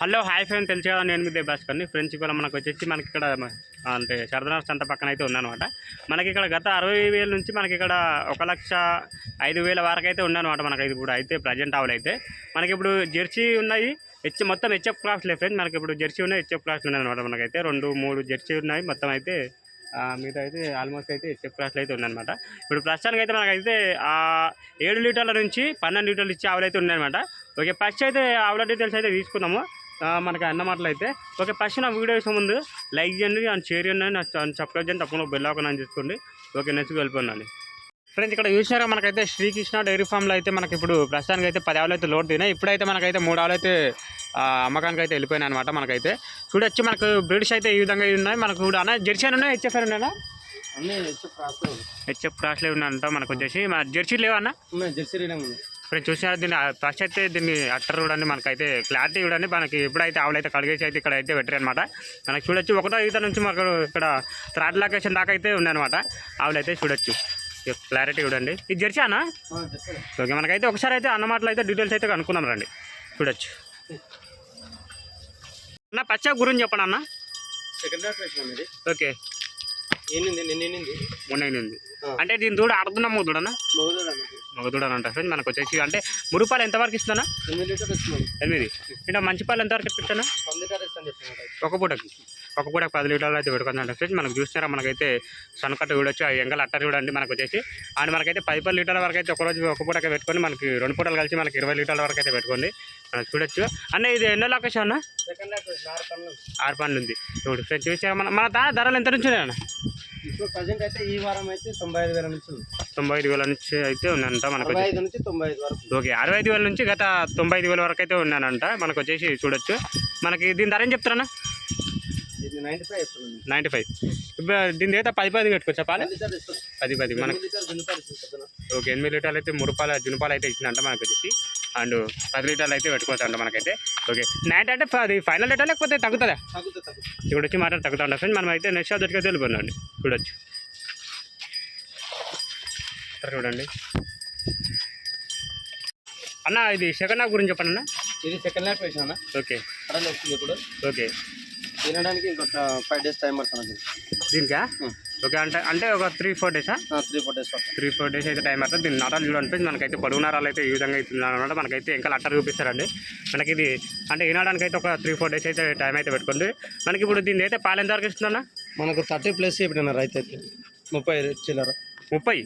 Hello hi friend తెలుసు కదా నేను మీద భాస్కర్ని. ఫ్రెండ్స్ కూడా మనకు వచ్చేసి మనకి ఇక్కడ అంటే శరదనాథ్ సంత పక్కన అయితే ఉందన్నమాట. మనకి ఇక్కడ గత అరవై వేల నుంచి మనకి ఇక్కడ ఒక లక్ష ఐదు వేల వరకు అయితే ఉందన్నమాట మనకి ఇప్పుడు అయితే ప్రజెంట్ ఆవులు అయితే మనకి ఇప్పుడు జెర్సీ ఉన్నాయి. హెచ్ మొత్తం హెచ్ఎఫ్ క్రాఫ్ట్లే ఫ్రెండ్. మనకి ఇప్పుడు జెర్సీ ఉన్నాయి హెచ్ఎఫ్ క్లాస్లు ఉన్నాయి అనమాట మనకైతే. రెండు మూడు జెర్సీ ఉన్నాయి. మొత్తం అయితే మిగతా అయితే ఆల్మోస్ట్ అయితే హెచ్ఎఫ్ క్లాస్లు అయితే ఉందన్నమాట. ఇప్పుడు ప్రస్తుతానికి అయితే మనకైతే ఏడు లీటర్ల నుంచి పన్నెండు లీటర్లు ఇచ్చే ఆవులు అయితే ఉన్నాయన్నమాట. ఓకే ఫస్ట్ అయితే ఆవుల డీటెయిల్స్ అయితే తీసుకుందాము. మనకి అన్న మాటలు అయితే ఓకే ఫస్ట్ నా వీడియో వేసే ముందు లైక్ చేయండి అండ్ షేర్ చేయండి సబ్స్క్రైబ్ చేయండి తప్పకుండా బెల్ అని చేసుకోండి. ఓకే నెక్స్ట్ వెళ్ళిపోయినాలి ఫ్రెండ్స్ ఇక్కడ చూసినారా మనకైతే శ్రీకృష్ణ డైరీ ఫామ్లో అయితే మనకి ఇప్పుడు ప్రస్తుతానికి అయితే పది ఆవులు అయితే లోడ్ తినాయి ఇప్పుడైతే మనకైతే మూడు ఆవులు అయితే అమ్మకానికి అయితే వెళ్ళిపోయినాయి అనమాట మనకైతే. చూడొచ్చు మనకు బ్రిడ్స్ అయితే ఈ విధంగా ఉన్నాయి. మనకు కూడా అన్న జెర్సీ అని ఉన్నాయి హెచ్ఎఫ్ ఉన్నాయా? అన్నీ హెచ్ఎఫ్ క్రాస్లే ఉన్నాయంట మనకు వచ్చేసి. మన జెర్సీ లేవన్నా ఉన్నాయి జెర్సీ ఇప్పుడు చూసినా దీన్ని ఫస్ట్ అయితే దీన్ని అట్టర్ చూడండి మనకైతే క్లారిటీ చూడండి. మనకి ఎప్పుడైతే ఆవులు అయితే కడిగేసి అయితే ఇక్కడ అయితే పెట్టారు అనమాట మనకి చూడొచ్చు. ఒకటో ఈత నుంచి మనకు ఇక్కడ థర్డ్ లొకేషన్ దాకా అయితే ఆవులు అయితే చూడొచ్చు. క్లారిటీ చూడండి. ఇది జెర్సీ అన్న? ఓకే మనకైతే ఒకసారి అయితే అన్న మాటలు అయితే డీటెయిల్స్ అయితే కనుక్కున్నాం రండి. చూడొచ్చు. అన్న పచ్చ గురించి చెప్పండి అన్న. సెకండ్ ఇది. ఓకే. మొన్న అంటే దీని దూడ ఆడుతున్నాం దూడనా మొగదోడు అని అంటారు ఫ్రెండ్స్ మనకు వచ్చేసి అంటే మురుపాలు ఎంతవరకు ఇస్తున్నా? ఎనిమిది అంటే మంచి పాలు ఎంతవరకు చెప్తున్నాను ఒక పూటకి. ఒక పూటకి పది లీటర్లు అయితే పెట్టుకుందంట. ఫ్రెండ్స్ మనకు చూసినారా మనకైతే సనకట్ట చూడొచ్చు ఆ ఎంగల్ అట్ట చూడండి మనకు వచ్చేసి. అండ్ మనకైతే పది పది లీటర్ల వరకు అయితే ఒక రోజు ఒక పూటకి పెట్టుకొని మనకి రెండు పూటలు కలిసి మనకి ఇరవై లీటర్ల వరకు అయితే పెట్టుకోండి. మనకు చూడొచ్చు. అన్న ఇది ఎన్నో లొకేషన్ అన్న? ఆరు పనులు ఉంది చూడు ఫ్రెండ్స్ చూసారా? మన మన ధరలు ఎంత నుంచి అన్న ఇప్పుడు ప్రజెంట్ అయితే ఈ వారం అయితే తొంభై ఐదు వేల నుంచి తొంభై ఐదు వేల నుంచి అయితే ఉందంట మనకు అరవై ఐదు నుంచి తొంభై ఐదు వరకు. ఓకే అరవై ఐదు వేల నుంచి గత తొంభై ఐదు వేల వరకు అయితే ఉన్నానంట మనకు వచ్చేసి చూడొచ్చు. మనకి దీని ధర ఏం చెప్తారన్నా? ఇది నైంటీ ఫైవ్ నైంటీ ఫైవ్. దీని అయితే పది పది పెట్టుకోవచ్చా పాలు? పది పది మనకి ఓకే ఎనిమిది లీటర్లు అయితే మురుపాల జునుపాలు అయితే ఇచ్చిందంట మనకు వచ్చేసి. అండ్ పది లీటర్లు అయితే పెట్టుకోవచ్చు మనకైతే. ఓకే. నైట్ అంటే అది ఫైనల్ లీటర్ లేకపోతే తగ్గుతుందా? ఇప్పుడు వచ్చి మాట తగ్గుతా ఉంటా. ఫ్రెండ్ మనం అయితే నెక్స్ట్ దగ్గరికి వెళ్ళిపోయినండి చూడొచ్చు ఇక్కడ చూడండి. అన్న ఇది సెకండ్ హాఫ్ గురించి చెప్పండి అన్న. ఇది సెకండ్ హాఫ్ వేసిన ఓకే. కడలు వస్తుంది ఇప్పుడు. ఓకే. తినడానికి ఇంకొక ఫైవ్ డేస్ టైం పడుతుంది. దీనికా? ఓకే అంటే అంటే ఒక త్రీ ఫోర్ డేసా three four days three four days అయితే టైం పడుతుంది. దీని నరాలు చూడండి మనకైతే పొడుగు నరాలు అయితే ఈ విధంగా ఇస్తున్నారు అనమాట మనకైతే ఇంకా అట్టర్ చూపిస్తారండి. మనకి ఇది అంటే వినడానికి అయితే ఒక త్రీ ఫోర్ డేస్ అయితే టైం అయితే పెట్టుకోండి మనకి ఇప్పుడు దీని అయితే పాలు ఎంతవరకు ఇస్తుందన్న మనకు థర్టీ ప్లస్ చెప్పిన రైతు అయితే. ముప్పై చిల్లర. ముప్పై?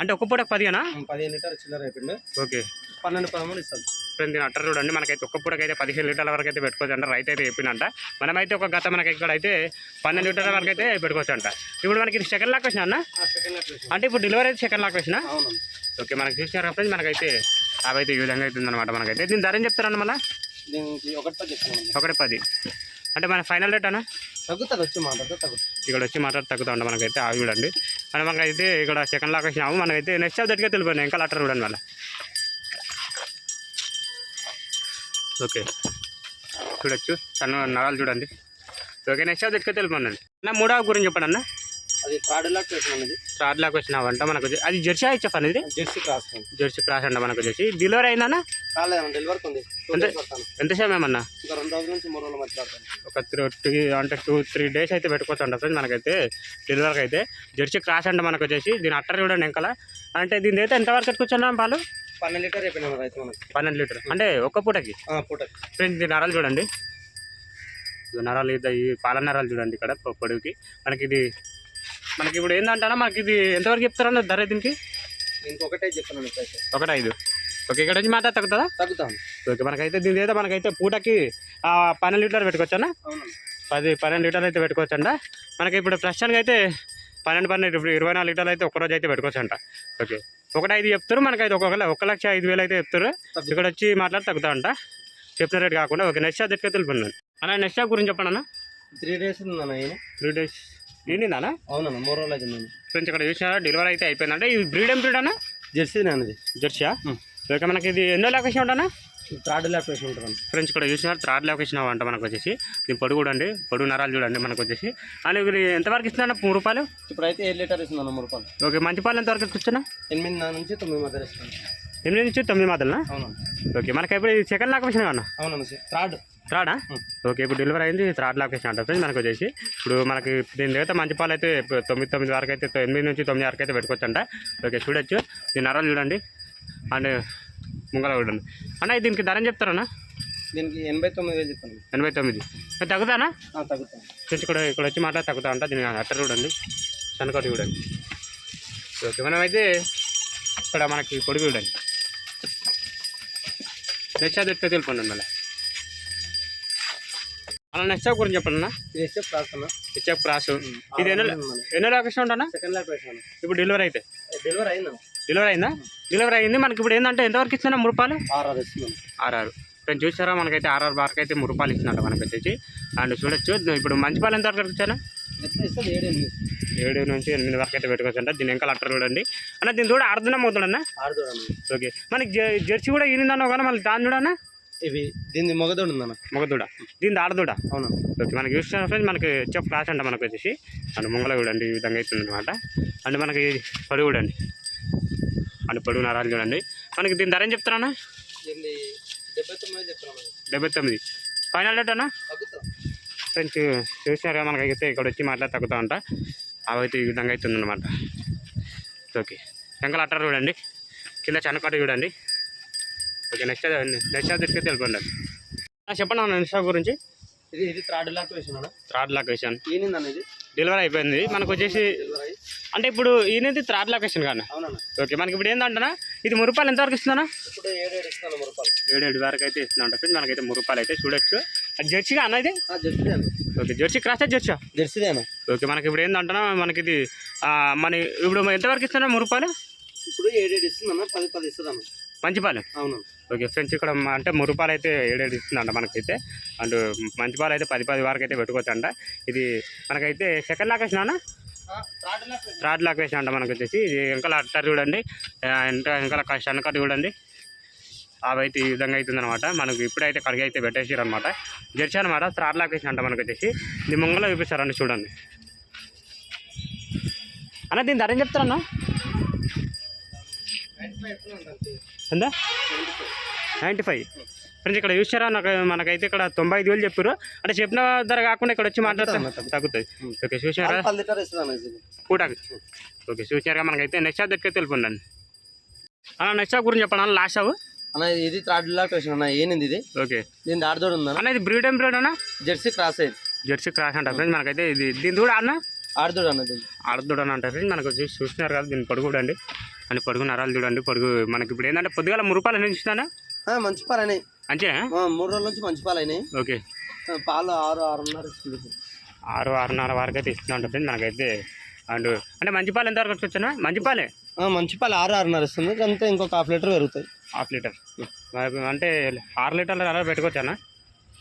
అంటే ఒక్క పూట పదిహేనా పదిహేను లీటర్ చిల్లర అయిపోయింది. ఓకే. పన్నెండు పదమూడు ఇస్తాను ఫ్రెండ్ దీని అట్టర్ చూడండి. మనకైతే ఒక్క పూటకి అయితే పదిహేను లీటర్ల వరకు అయితే పెట్టుకోవచ్చు అంట రైతు అయితే చెప్పిందంట మనమైతే ఒక గత మనకి ఇక్కడ అయితే పన్నెండు లీటర్ల వరకు అయితే పెట్టుకోవచ్చు అంట ఇప్పుడు మనకి ఇది సెకండ్ లాక్ వచ్చిన అన్న? అంటే ఇప్పుడు డెలివరీ అయితే సెకండ్ లాక్ వచ్చిన అవును ఓకే మనకి చూసినారా ఫ్రెండ్స్ మనకైతే అవి అయితే ఈ విధంగా అవుతుందన్నమాట మనకైతే. దీని ధర ఏం చెప్తారన్న మళ్ళీ? చెప్తున్నాను ఒకటి పది అంటే మన ఫైనల్ రేట్ అన్న? తగ్గుతుంది వచ్చి మాట్లాడితే తగ్గుతుంది. ఇక్కడ వచ్చి మాట్లాడి తగ్గుతా ఉంటాం మనకైతే ఆవి చూడండి. మనకైతే ఇక్కడ సెకండ్ లాక్ వచ్చినాము. మనకైతే నెక్స్ట్ దగ్గరికి వెళ్ళిపోయినాయి ఇంకా లెటర్ చూడండి మళ్ళీ. ఓకే. చూడొచ్చు. సన్న నరాలు చూడండి. ఓకే నెక్స్ట్ అది ఎక్కడ వెళ్ళిపోయినండి అన్న మూడవ గురించి చెప్పండి అన్న. అది థర్డ్ లాక్ వేసినాను ఇది. థర్డ్ లాక్ వచ్చినావంట మనకు అది జెర్సీ హెచ్ఎఫ్ అనేది జెర్సీ క్రాస్ జెర్సీ క్రాస్ అంట మనకు వచ్చేసి డెలివరీ అయిందన్న? కాలేదన్న డెలివరీ ఉంది వస్తాను ఎంతసేపు ఏమన్నా ఇంకా రెండు రోజుల నుంచి మూడు రోజుల మధ్య రాస్తాను ఒక త్రీ అంటే టూ త్రీ డేస్ అయితే పెట్టుకోవచ్చు అంట ఫ్రెండ్స్ మనకైతే డెలివరీకి అయితే. జెర్సీ క్రాస్ అంటే మనకు వచ్చేసి దీని అట్టర్ చూడండి వెనకాల. అంటే దీని అయితే ఎంతవరకు పెట్టుకోవచ్చు పాలు? పన్నెండు లీటర్ రైతు మనకి. పన్నెండు లీటర్. అంటే ఒక్క పూటకి? ఆ, పూట ఫ్రెండ్స్ దీని నరాలు చూడండి. ఇది నరాలు ఇది ఈ పాల నరాలు చూడండి ఇక్కడ పొ- పొడవుకి మనకి ఇది మనకి ఇప్పుడు ఏంటంటారా మనకి ఇది ఎంతవరకు చెప్తారన్న ధర దీనికి? ఇంకొకటే చెప్తున్నాను ఇప్పుడైతే ఒకటి ఐదు. ఓకే ఇక్కడ నుంచి మాట తగ్గుతుందా? తగ్గుతాను. ఓకే మనకైతే దీని అయితే మనకైతే పూటకి ఆ, పన్నెండు లీటర్ పెట్టుకోవచ్చా పది పన్నెండు లీటర్లు అయితే పెట్టుకోవచ్చు అంట మనకి ఇప్పుడు ప్రస్తుతానికి అయితే పన్నెండు పన్నెండు ఇప్పుడు ఇరవై నాలుగు లీటర్లు అయితే ఒక్కరోజు అయితే పెట్టుకోవచ్చు అంట ఓకే. ఒకటి ఐదు చెప్తారు మనకైతే ఒక్కొక్క ఒక లక్ష ఐదు వేలు అయితే చెప్తారు. ఇక్కడ వచ్చి మాట్లాడి తగ్గుతా అంట చెప్పిన రేట్ కాకుండా ఓకే నెక్స్ట్ దగ్గర తెలుపున్నాను అన్న నెక్స్ట్ గురించి చెప్పండి అన్న. త్రీ డేస్ ఉందన్న త్రీ డేస్. ఏంటిందా అవునన్న మూడు రోజులు అవుతుందండి ఫ్రెండ్స్ ఇక్కడ చూసినారా డెలివరీ అయితే అయిపోయింది అంటే ఇది బ్రీడ్ ఏం బ్రీడ్ అన్న? జెర్సీ నాన్నది. జెర్సీయా. ఓకే మనకి ఇది ఎన్నో లొకేషన్ ఉంటానా థర్డ్ ల్యాప్ వేసి ఉంటాను ఫ్రెండ్స్ ఇక్కడ చూసినారు థర్డ్ లొకేషన్ అంట మనకు వచ్చేసి. దీని పొడుగు చూడండి పొడుగు నరాలు చూడండి మనకు వచ్చేసి. అండ్ ఇది ఎంతవరకు ఇస్తున్నా మూడు రూపాయలు? ఇప్పుడైతే ఏడు లీటర్ ఇస్తున్నాను మూడు రూపాయలు. ఓకే మంచి పాలు ఎంతవరకు ఇస్తున్నా ఎనిమిది నుంచి తొమ్మిది మధ్య ఇస్తాను ఎనిమిది నుంచి తొమ్మిది మాటలనా అవునన్న. ఓకే మనకి ఇప్పుడు సెకండ్ లాక్ వచ్చిన అన్న సార్ థర్డ్. త్రాడా. ఓకే ఇప్పుడు డెలివరీ అయింది త్రాడ్ లొకేషన్ అంట మనకు వచ్చేసి ఇప్పుడు మనకి దీని అయితే మంచి పాలు అయితే తొమ్మిది తొమ్మిది వరకు అయితే ఎనిమిది నుంచి తొమ్మిది వరకు అయితే పెట్టుకోవచ్చు అంట ఓకే చూడొచ్చు. దీని నరాలు చూడండి. అండ్ ముంగల చూడండి అన్న దీనికి ధర చెప్తారన్నా దీనికి ఎనభై తొమ్మిది వేలు చెప్తాను ఎనభై తొమ్మిది. తగ్గుతానా తగ్గుతాను ఇక్కడ ఇక్కడ వచ్చి మాట తగ్గుతా అంట. దీని అట్టర్ చూడండి. సన్నకోటి చూడండి. ఓకే మనమైతే ఇక్కడ మనకి పొడుగు చూడండి. నెక్స్ట్ అది ఎట్లా తెలుపండి మళ్ళీ అలా నెక్స్ట్ గురించి చెప్పండి అన్న. ఇది హెచ్ఎఫ్ క్రాస్ ఇది ఎన్నో ఎన్నో లొకేషన్ ఉంటానా సెకండ్ ల్యాక్ వేసాను ఇప్పుడు డెలివరీ అయితే. డెలివరీ అయిందా డెలివరీ అయిందా? డెలివరీ అయింది. మనకి ఇప్పుడు ఏంటంటే ఎంతవరకు ఇస్తున్నా మూడు రూపాయలు? RR RR. ఫ్రెండ్స్ చూసారా? మనకైతే ఆర్ఆర్ బార్కి అయితే మూడు రూపాయలు ఇస్తున్నట్టు మనకి వచ్చేసి. అండ్ చూడొచ్చు. ఇప్పుడు మంచి పాలు ఎంత వరకు ఇచ్చానా ఏడు నుంచి ఎనిమిది వరకు అయితే పెట్టుకోవచ్చు అంట. దీని ఇంకా లెటర్ చూడండి అన్న దీని కూడా అర్ధనం అవుతుందన్న? ఆరు చూడండి ఓకే. మనకి జెర్సీ కూడా ఈనిందన్న కానీ మళ్ళీ దాని చూడన్న ఇవి దీన్ని మొగదోడు ఉందన్న మగదూడ. దీని ఆడదూడ అవునా. ఓకే మనకి చేసిన ఫ్రెండ్స్ మనకి చెప్ క్లాస్ అంట మనకు వచ్చేసి. అండ్ ముంగల చూడండి ఈ విధంగా అవుతుంది అనమాట అండ్ మనకి పొడుగు చూడండి అండ్. పొడుగు నరాలు చూడండి. మనకి దీని ధర ఏం చెప్తారన్నా దీన్ని డెబ్బై తొమ్మిది ఫైనల్ రేట్ అన్న? ఫ్రెండ్స్ చూసినారుగా మనకైతే ఇక్కడ వచ్చి మాట్లాడి తగ్గుతా ఉంటా. అవైతే ఈ విధంగా అవుతుంది అనమాట ఓకే. వెంకల అట్టర్ చూడండి. కింద చెనకట్ట చూడండి. ఓకే నెక్స్ట్ నెక్స్ట్ దగ్గరికి వెళ్ళిపోండి. చెప్పండి అన్న నెక్స్ట్ గురించి. ఇది ఇది థర్డ్ ల్యాక్ వేసాను థర్డ్ లొకేషన్ ఈనిందన్న ఇది? డెలివరీ అయిపోయింది. మనకు వచ్చేసి అంటే ఇప్పుడు ఈయనది థర్డ్ లొకేషన్ కానీ అవునన్న. ఓకే మనకి ఇప్పుడు ఏంటంటనా ఇది మూడు రూపాయలు ఎంతవరకు ఇస్తుందన్నా? ఇప్పుడు ఏడు ఏడు ఇస్తాను మూడు రూపాయలు ఏడు ఏడు వరకు అయితే ఇస్తుందంట ఫ్రెండ్స్. మనకైతే మూడు రూపాయలు అయితే చూడొచ్చు. అది జెర్సీగా అన్న ఇది? ఓకే జెర్సీ క్రాస్ జెర్సీ జెర్సీదే అన్న. ఓకే మనకి ఇప్పుడు ఏంటంటున్నా మనకి ఇది మన ఇప్పుడు ఎంతవరకు ఇస్తున్నా మూడు రూపాయలు ఇప్పుడు ఏడు ఏడు ఇస్తుందన్న పది పది ఇస్తుందన్న. మంచి పాలు అవును. ఓకే ఫ్రెండ్స్ ఇక్కడ అంటే మూడు రూపాయలు అయితే ఏడేడు ఇస్తుందంట మనకైతే. అండ్ మంచి పాలు అయితే పది పది వరకు అయితే పెట్టుకోవచ్చు అంట ఇది మనకైతే సెకండ్ లాకేషన్ అన్న? థర్డ్ లాకేషన్ అంట మనకు వచ్చేసి ఇది వెనకాల అట్టర్ చూడండి. వెనకాల సన్నకట్టు చూడండి. అవి అయితే ఈ విధంగా అవుతుంది అనమాట మనకు ఇప్పుడైతే కడిగి అయితే పెట్టేసారు అనమాట జెర్సీ అనమాట థర్డ్ లాకేషన్ అంట మనకు వచ్చేసి ఇది ముంగలో చూపిస్తారండి చూడండి. అన్న దీని ధర ఏం చెప్తారన్నా? ఎంత? Ninety five. ఫ్రెండ్స్ ఇక్కడ చూసారా? నాకు మనకైతే ఇక్కడ తొంభై ఐదు వేలు చెప్పారు అంటే చెప్పిన ధర కాకుండా ఇక్కడ వచ్చి మాట్లాడితే తగ్గుతుంది ఓకే చూసారా? కూటాకి. ఓకే చూసారుగా మనకైతే నెక్స్ట్ షాప్ దగ్గరికి అన్న నెక్స్ట్ షాప్ గురించి చెప్పండి అన్న లాస్ట్ షాప్ అన్న ఇది థర్డ్ ల్యాక్ వేసాను అన్న ఏనింది ఇది. ఓకే. దీని ఆడదోడు ఉందన్న. అన్న ఇది బ్రీడ్ ఏం బ్రీడ్ అన్న? జెర్సీ క్రాస్ అయ్యింది జెర్సీ క్రాస్ అంట ఫ్రెండ్స్ మనకైతే ఇది దీని కూడా అన్న. ఆడదోడు అన్న ఆడదూడ అని అంటారు. ఫ్రెండ్స్ మనకు చూసి చూస్తున్నారు కదా దీన్ని పొడుగు చూడండి అని పొడుగు నరాలు చూడండి పొడుగు మనకి ఇప్పుడు ఏంటంటే పొద్దుగాల మూడు రూపాయలు ఎన్ని ఇస్తానా మంచి పాలు అయినాయి అంతేనా మూడు రోజుల నుంచి మంచి పాలు అయినాయి ఓకే పాలు ఆరు ఆరున్నర ఇస్తుంది. ఆరు ఆరున్నర వరకు అయితే ఇస్తున్నాం ఫ్రెండ్స్ మనకైతే. అండ్ అంటే మంచి పాలు ఎంతవరకు వచ్చానా మంచి పాలే? మంచి పాలు ఆరు ఆరున్నర ఇస్తుంది. అంతే ఇంకొక హాఫ్ లీటర్ పెరుగుతాయి. Half litre. అంటే ఆరు లీటర్లు అలా పెట్టుకోవచ్చానా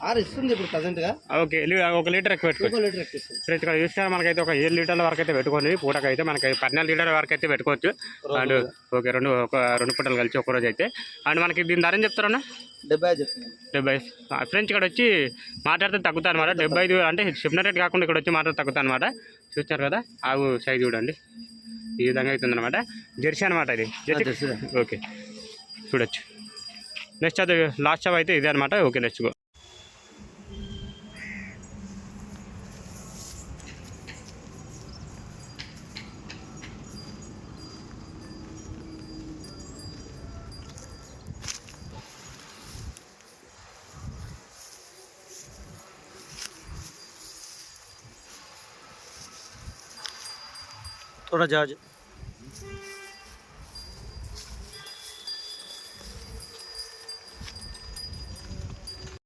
ఆరు ఇస్తుంది ఇప్పుడు ప్రజెంట్గా ఓకే లీ- ఒక లీటర్ ఎక్కువ పెట్టుకోవచ్చు. లీటర్ ఫ్రెండ్స్ ఇక్కడ చూస్తే మనకైతే ఒక ఏడు లీటర్ల వరకు అయితే పెట్టుకోండి. పూటకైతే మనకి పద్నాలుగు లీటర్ల వరకు అయితే పెట్టుకోవచ్చు. అండ్ ఓకే రెండు ఒక రెండు పూటలు కలిసి ఒక రోజు అయితే. అండ్ మనకి దీని ధర ఏం చెప్తారన్నా డెబ్బై డెబ్బై ఫ్రెండ్స్ ఇక్కడ వచ్చి మాట్లాడితే తగ్గుతా అనమాట డెబ్బై ఐదు అంటే చెప్పిన రేట్ కాకుండా ఇక్కడ వచ్చి మాట్లాడితే తగ్గుతా అనమాట చూస్తారు కదా? ఆవు సైజ్ చూడండి. ఈ విధంగా అవుతుంది అనమాట జెర్సీ అనమాట ఇది. జెర్సీ. ఓకే. చూడొచ్చు. నెక్స్ట్ అది లాస్ట్ షాప్ అయితే ఇదే అనమాట ఓకే నెక్స్ట్ ਥੋੜਾ ਜਾ